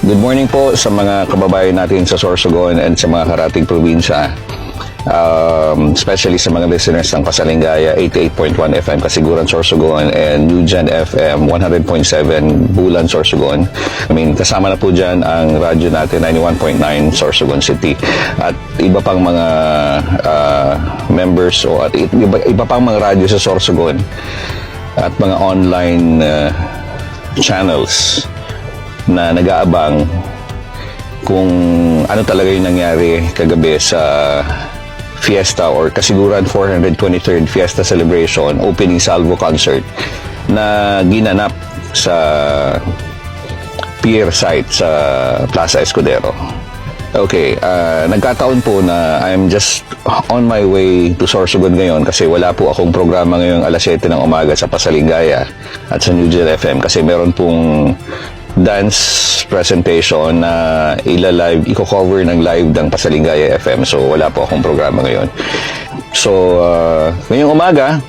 Good morning po sa mga kababayan natin sa Sorsogon and sa mga karating probinsya. Um, especially sa mga listeners ng Pasalingaya 88.1 FM Kasiguran Sorsogon and Newgen FM 100.7 Bulan Sorsogon. I mean, kasama na po dyan ang radyo natin 91.9 Sorsogon City at iba pang mga ah, members o at iba, iba pang mga radyo sa Sorsogon at mga online ah, channels na nag-aabang kung ano talaga yung nangyari kagabi sa Fiesta or Kasiguran 423rd Fiesta Celebration opening salvo concert na ginanap sa pier site sa Plaza Escudero. Okay, ah, nagkataon po na I'm just on my way to Sorsogon ngayon kasi wala po akong programa ngayong alas 7 ng umaga sa Pasalingaya at sa New Gen FM kasi meron pong dance presentation na ila-live, i-cover ng live ng Pasalingaya FM. So, wala po akong programa ngayon. So, uh, ngayong umaga,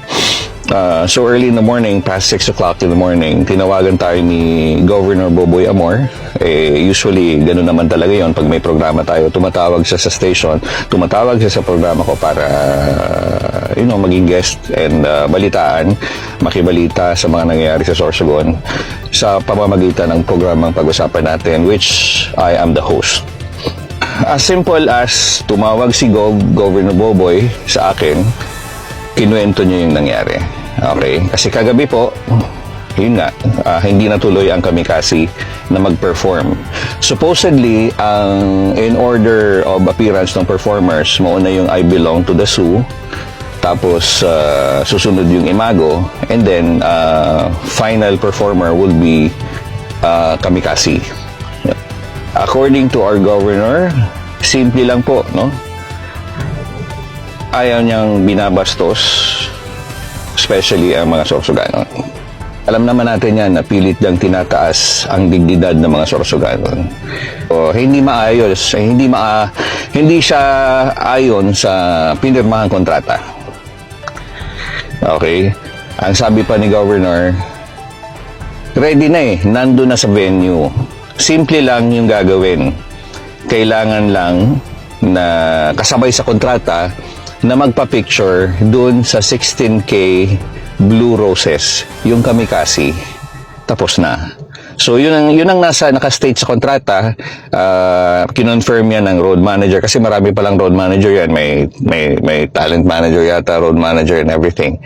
uh, so early in the morning, past 6 o'clock in the morning, tinawagan tayo ni Governor Boboy Amor. Eh, usually, ganun naman talaga yon pag may programa tayo. Tumatawag siya sa station, tumatawag siya sa programa ko para, you know, maging guest and uh, balitaan, makibalita sa mga nangyayari sa Sorsogon sa pamamagitan ng programang pag-usapan natin, which I am the host. As simple as tumawag si Gov, Governor Boboy sa akin, kinuwento niya yung nangyari. Okay? Kasi kagabi po, yun nga, ah, hindi natuloy ang kamikasi na mag-perform. Supposedly, ang in order of appearance ng performers, mauna yung I belong to the zoo, tapos ah, susunod yung imago, and then ah, final performer will be ah, kamikasi. According to our governor, simple lang po, no? Ayaw niyang binabastos, especially ang mga sorsoganon. Alam naman natin yan na pilit lang tinataas ang dignidad ng mga sorsoganon. O, hindi maayos, eh, hindi maa, hindi siya ayon sa pinirmahang kontrata. Okay? Ang sabi pa ni Governor, ready na eh, nando na sa venue. Simple lang yung gagawin. Kailangan lang na kasabay sa kontrata na magpa-picture dun sa 16K Blue Roses, yung kamikasi. Tapos na. So yun ang yun ang nasa naka-state sa kontrata, uh, kinonfirm yan ng road manager kasi marami pa lang road manager yan, may may may talent manager yata, road manager and everything.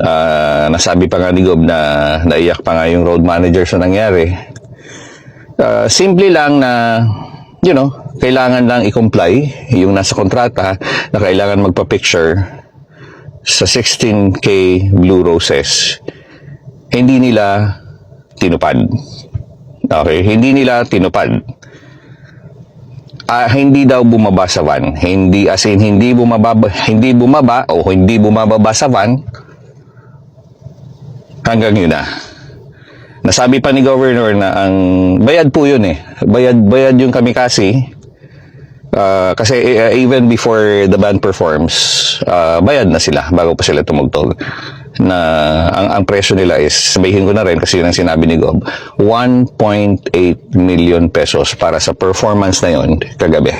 Uh, nasabi pa nga ni Gob na naiyak pa nga yung road manager sa nangyari. Uh, simple lang na you know, kailangan lang i-comply yung nasa kontrata na kailangan magpa-picture sa 16K Blue Roses. Hindi nila tinupad. Okay, hindi nila tinupad. Ah, hindi daw bumaba sa van. Hindi as in hindi bumaba hindi bumaba o hindi bumababa sa van hanggang yun na. Nasabi pa ni Governor na ang bayad po yun eh. Bayad, bayad yung kamikasi. Ah, kasi uh, even before the band performs, ah, bayad na sila bago pa sila tumugtog. Na ang, ang presyo nila is, sabihin ko na rin kasi yun ang sinabi ni Gob, 1.8 million pesos para sa performance na yun kagabi.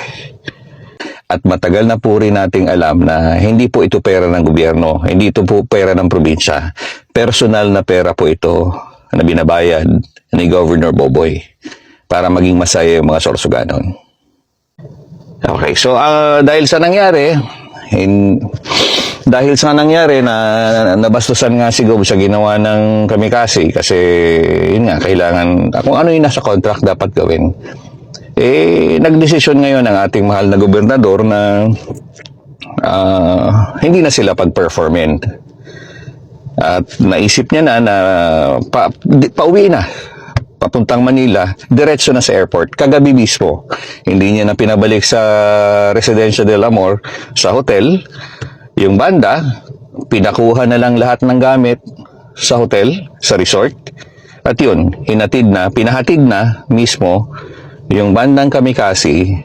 At matagal na po rin nating alam na hindi po ito pera ng gobyerno, hindi ito po pera ng probinsya. Personal na pera po ito na binabayad ni Governor Boboy para maging masaya yung mga sorsoganon. Okay, so ah, dahil sa nangyari, in, dahil sa nangyari na nabastusan nga si Gob sa ginawa ng kamikasi kasi yun nga, kailangan, kung ano yung nasa contract dapat gawin. Eh, nagdesisyon ngayon ang ating mahal na gobernador na ah, hindi na sila pag-performin. At naisip niya na na pa, pauwi na papuntang Manila, diretso na sa airport, kagabi mismo. Hindi niya na pinabalik sa Residencia del Amor, sa hotel. Yung banda, pinakuha na lang lahat ng gamit sa hotel, sa resort. At yun, hinatid na, pinahatid na mismo yung bandang kamikasi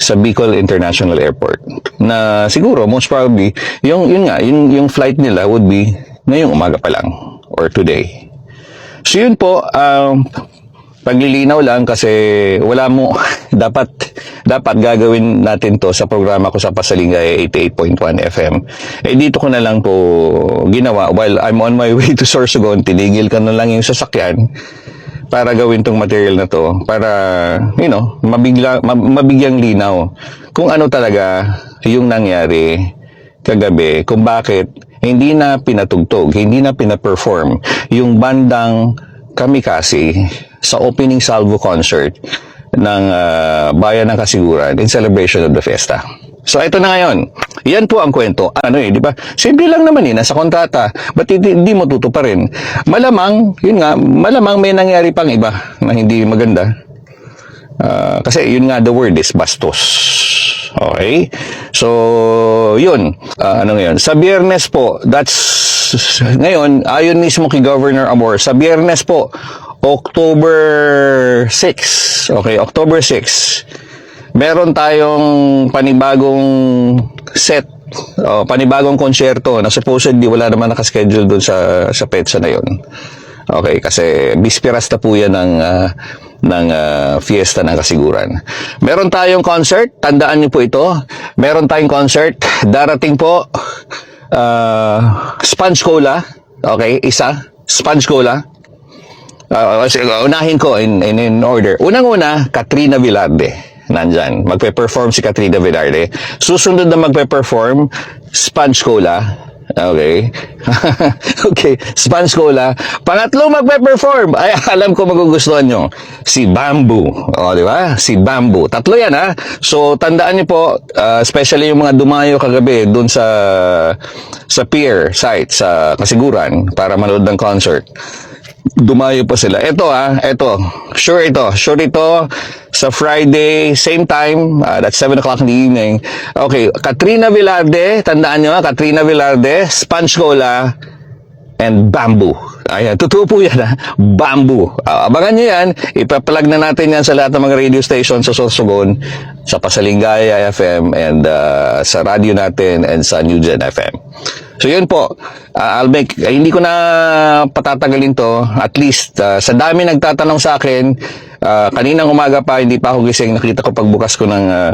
sa Bicol International Airport. Na siguro, most probably, yung, yun nga, yung, yung flight nila would be ngayong umaga pa lang or today. So yun po, um, paglilinaw lang kasi wala mo dapat dapat gagawin natin to sa programa ko sa Pasalingay 88.1 FM. Eh dito ko na lang po ginawa while I'm on my way to Sorsogon, tinigil ka na lang yung sasakyan para gawin tong material na to para you know mabigla ma- mabigyang linaw kung ano talaga yung nangyari kagabi kung bakit hindi na pinatugtog hindi na pinaperform yung bandang Kamikasi sa opening salvo concert ng ah, Bayan ng Kasiguran in celebration of the Fiesta. So ito na ngayon. Yan po ang kwento. Ano eh, di ba? Simple lang naman eh, nasa kontrata. Ba't hindi, hindi mo tutuparin? Malamang, yun nga, malamang may nangyari pang iba na hindi maganda. Ah, kasi yun nga the word is bastos. Okay? So, yun. Ah, ano ngayon? Sa biyernes po, that's ngayon, ayon mismo kay Governor Amor, sa biyernes po, October 6. Okay, October 6. Meron tayong panibagong set o panibagong konsyerto na supposedly wala naman nakaschedule doon sa sa petsa na yon. Okay, kasi bispiras na po yan ng, ah, ng ah, fiesta ng kasiguran. Meron tayong concert, tandaan niyo po ito. Meron tayong concert, darating po ah, Sponge Cola. Okay, isa, Sponge Cola. Sige, unahin ko in, in, in order. Unang-una, Katrina Velarde. Nandyan. Magpe-perform si Katrina Velarde. Susunod na magpe-perform, Sponge Cola. Okay. okay. Sponge Cola. Pangatlo magpe-perform. Ay, alam ko magugustuhan nyo. Si Bamboo. O, di ba? Si Bamboo. Tatlo yan, ha? So, tandaan niyo po, ah, especially yung mga dumayo kagabi dun sa sa pier site, sa Kasiguran, para manood ng concert dumayo po sila. Ito ah, ito. Sure ito. Sure ito sa Friday, same time, ah, that's 7 o'clock in the evening. Okay, Katrina Velarde, tandaan nyo ah, Katrina Velarde, Sponge Cola, and Bamboo. Ayan, totoo po yan ha. Bamboo. Ah, abangan nyo yan. Ipapalag na natin yan sa lahat ng mga radio stations sa Sorsogon, sa Pasalingaya FM, and ah, sa radio natin, and sa New Gen FM. So yun po, Ah, I'll make, eh, hindi ko na patatagalin to, at least ah, sa dami nagtatanong sa akin, ah, kaninang umaga pa, hindi pa ako gising, nakita ko pagbukas ko ng, ah,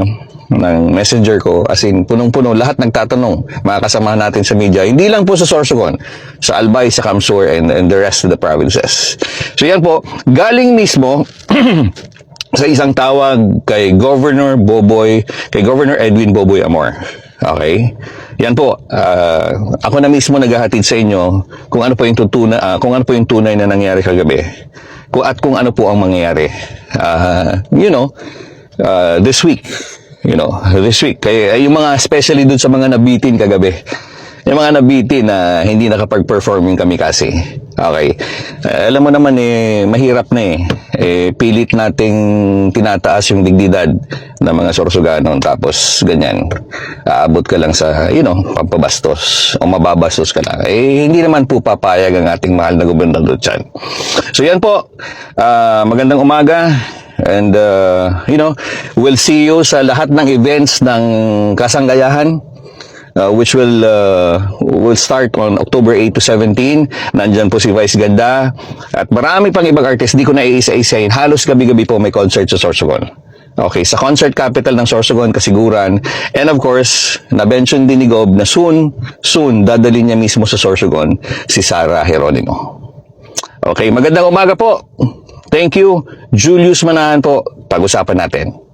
ng messenger ko, as in, punong-puno, lahat nagtatanong, mga kasama natin sa media, hindi lang po sa Sorsogon, sa Albay, sa Camsur, and, and the rest of the provinces. So yan po, galing mismo, sa isang tawag kay Governor Boboy, kay Governor Edwin Boboy Amor. Okay? Yan po, ah, ako na mismo naghahatid sa inyo kung ano po yung tutuna, ah, kung ano po yung tunay na nangyari kagabi. Kung at kung ano po ang mangyayari. Ah, you know, ah, this week. You know, this week. Kaya yung mga especially dun sa mga nabitin kagabi. Yung mga nabitin na hindi nakapag-perform yung kami kasi. Okay. Eh, alam mo naman eh, mahirap na eh. eh. Pilit nating tinataas yung dignidad ng mga sorsoganon tapos ganyan. Aabot ka lang sa, you know, pampabastos o mababastos ka lang. Eh, hindi naman po papayag ang ating mahal na gobernador dyan. So yan po. Ah, magandang umaga. And, uh, you know, we'll see you sa lahat ng events ng kasanggayahan uh, which will uh, will start on October 8 to 17. Nandyan po si Vice Ganda at marami pang ibang artist. Di ko na iisa-isahin. Halos gabi-gabi po may concert sa Sorsogon. Okay, sa concert capital ng Sorsogon, Kasiguran. And of course, na-mention din ni Gob na soon, soon, dadalhin niya mismo sa Sorsogon si Sarah Geronimo. Okay, magandang umaga po. Thank you. Julius Manahan po. Pag-usapan natin.